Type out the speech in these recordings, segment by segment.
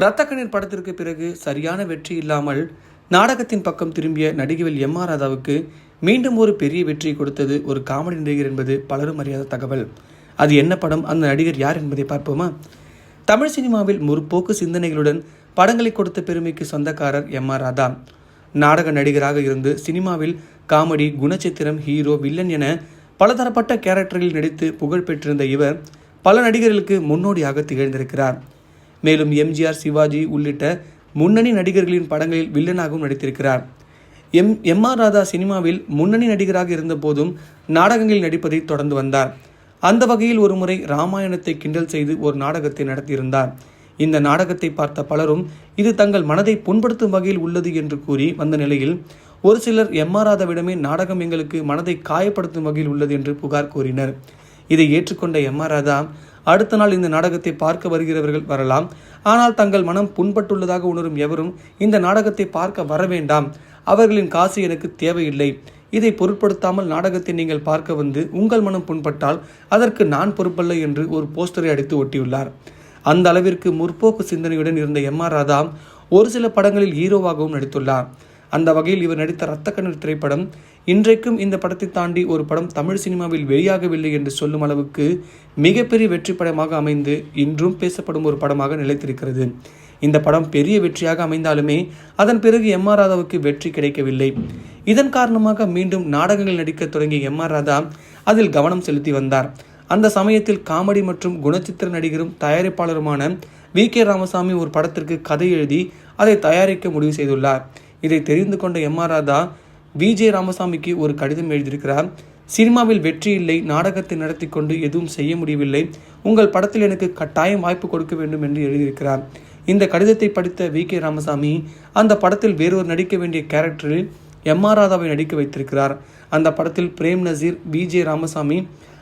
இரத்த கண்ணீர் படத்திற்கு பிறகு சரியான வெற்றி இல்லாமல் நாடகத்தின் பக்கம் திரும்பிய நடிகவில் எம் ஆர் ராதாவுக்கு மீண்டும் ஒரு பெரிய வெற்றி கொடுத்தது ஒரு காமெடி நடிகர் என்பது பலரும் அறியாத தகவல். அது என்ன படம்? அந்த நடிகர் யார் என்பதை பார்ப்போமா? தமிழ் சினிமாவில் முற்போக்கு சிந்தனைகளுடன் படங்களை கொடுத்த பெருமைக்கு சொந்தக்காரர் எம் ஆர் ராதா. நாடக நடிகராக இருந்து சினிமாவில் காமெடி குணச்சித்திரம் ஹீரோ வில்லன் என பலதரப்பட்ட கேரக்டரில் நடித்து புகழ் பெற்றிருந்த இவர் பல நடிகர்களுக்கு முன்னோடியாக திகழ்ந்திருக்கிறார். மேலும் எம்ஜிஆர் சிவாஜி உள்ளிட்ட முன்னணி நடிகர்களின் படங்களில் வில்லனாகவும் நடித்திருக்கிறார். எம் எம் ஆர் ராதா சினிமாவில் முன்னணி நடிகராக இருந்தபோதும் நாடகங்களில் நடிப்பதை தொடர்ந்து வந்தார். அந்த வகையில் ஒருமுறை ராமாயணத்தை கிண்டல் செய்து ஒரு நாடகத்தை நடத்தியிருந்தார். இந்த நாடகத்தை பார்த்த பலரும் இது தங்கள் மனதை புண்படுத்தும் வகையில் உள்ளது என்று கூறி வந்த நிலையில் ஒரு சிலர் எம் ஆர் ராதாவிடமே நாடகம் எங்களுக்கு மனதை காயப்படுத்தும் வகையில் உள்ளது என்று புகார் கூறினர். இதை ஏற்றுக்கொண்ட எம் ஆர் ராதா அடுத்த நாள் இந்த நாடகத்தை பார்க்க வருகிறவர்கள் வரலாம். ஆனால் தங்கள் மனம் புண்பட்டுள்ளதாக உணரும் எவரும் இந்த நாடகத்தை பார்க்க வர வேண்டாம். அவர்களின் காசு எனக்கு தேவையில்லை. இதை பொருட்படுத்தாமல் நாடகத்தை நீங்கள் பார்க்க வந்து உங்கள் மனம் புண்பட்டால் அதற்கு நான் பொறுப்பல்ல என்று ஒரு போஸ்டரை அடித்து ஒட்டியுள்ளார். அந்த அளவிற்கு முற்போக்கு சிந்தனையுடன் இருந்த எம் ஆர் ராதா ஒரு சில படங்களில் ஹீரோவாகவும் நடித்துள்ளார். அந்த வகையில் இவர் நடித்த ரத்த கண்ணீர் திரைப்படம் இன்றைக்கும் இந்த படத்தை தாண்டி ஒரு படம் தமிழ் சினிமாவில் வெளியாகவில்லை என்று சொல்லும் அளவுக்கு மிகப்பெரிய வெற்றி படமாக அமைந்து இன்றும் பேசப்படும் ஒரு படமாக நிலைத்திருக்கிறது. இந்த படம் பெரிய வெற்றியாக அமைந்தாலுமே அதன் பிறகு எம் ஆர் ராதாவுக்கு வெற்றி கிடைக்கவில்லை. இதன் காரணமாக மீண்டும் நாடகங்கள் நடிக்க தொடங்கிய எம் ஆர் ராதா அதில் கவனம் செலுத்தி வந்தார். அந்த சமயத்தில் காமெடி மற்றும் குணச்சித்திர நடிகரும் தயாரிப்பாளருமான வி கே ராமசாமி ஒரு படத்திற்கு கதை எழுதி அதை தயாரிக்க முடிவு செய்துள்ளார். இதை தெரிந்து கொண்ட M R Radha V J ராமசாமிக்கு ஒரு கடிதம் எழுதியிருக்கிறார். சினிமாவில் வெற்றி இல்லை நாடகத்தை நடத்தி கொண்டு எதுவும் செய்ய முடியவில்லை. உங்கள் படத்தில் எனக்கு கட்டாயம் வாய்ப்பு கொடுக்க வேண்டும் என்று எழுதியிருக்கிறார். இந்த கடிதத்தை படித்த வி கே ராமசாமி அந்த படத்தில் வேறொரு நடிக்க வேண்டிய கேரக்டரில் எம் ஆர் ராதாவை நடிக்க வைத்திருக்கிறார். அந்த படத்தில் பிரேம் நசீர் வி ஜே ராமசாமி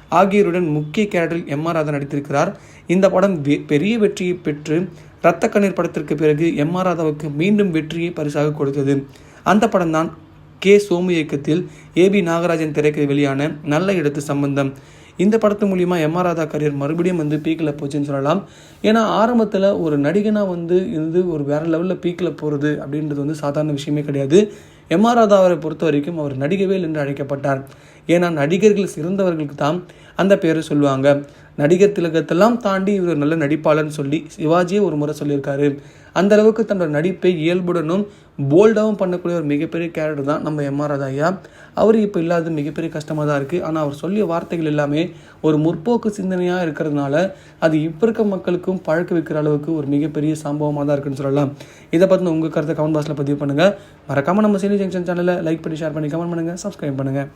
ஆகியோருடன் முக்கிய கேரக்டரில் எம் ஆர் ராதா நடித்திருக்கிறார். இந்த படம் வெ- பெரிய வெற்றியை பெற்று இரத்த கண்ணீர் படத்திற்கு பிறகு எம் ஆர் ராதாவுக்கு மீண்டும் வெற்றியை பரிசாக கொடுத்தது. அந்த படம்தான் கே. சோமு இயக்கத்தில் ஏபி நாகராஜன் திரைக்கதை வெளியான நல்ல இடத்து சம்பந்தம். இந்த படத்து மூலிமா எம் ஆர் ராதா கரியர் மறுபடியும் வந்து பீக்கில் போச்சுன்னு சொல்லலாம். ஏன்னா ஆரம்பத்தில் ஒரு நடிகனாக வந்து இருந்து ஒரு வேற லெவலில் பீக்கில் போகிறது அப்படின்றது வந்து சாதாரண விஷயமே கிடையாது. எம் ஆர் ராதா அவரை பொறுத்த வரைக்கும் அவர் நடிகவேல் என்று அழைக்கப்பட்டார். ஏன்னா நடிகர்கள் சிறந்தவர்களுக்கு தான் அந்த பேரை சொல்லுவாங்க. நடிகர் திலகத்தெல்லாம் தாண்டி இவர் நல்ல நடிப்பாளர்னு சொல்லி சிவாஜியே ஒரு முறை சொல்லியிருக்காரு. அந்த அளவுக்கு தன்னோட நடிப்பை இயல்புடனும் போல்டாகவும் பண்ணக்கூடிய ஒரு மிகப்பெரிய கேரக்டர் தான் நம்ம எம்ஆர் ராதாயா அவர் இப்போ இல்லாத மிகப்பெரிய கஷ்டமாக தான் இருக்குது ஆனால் அவர் சொல்லிய வார்த்தைகள் எல்லாமே ஒரு முற்போக்கு சிந்தனையாக இருக்கிறதுனால அது இப்போ இருக்க மக்களுக்கும் பழக்க வைக்கிற அளவுக்கு ஒரு மிகப்பெரிய சம்பவமாக தான் இருக்குன்னு சொல்லலாம். இதை பற்றின உங்கள் கருத்தை கமெண்ட் பாக்ஸில் பதிவு பண்ணுங்கள் மறக்காமல் நம்ம சீனி ஜங்ஷன் சேனலை லைக் பண்ணி ஷேர் பண்ணி கமெண்ட் பண்ணுங்கள் சப்ஸ்கிரைப் பண்ணுங்கள்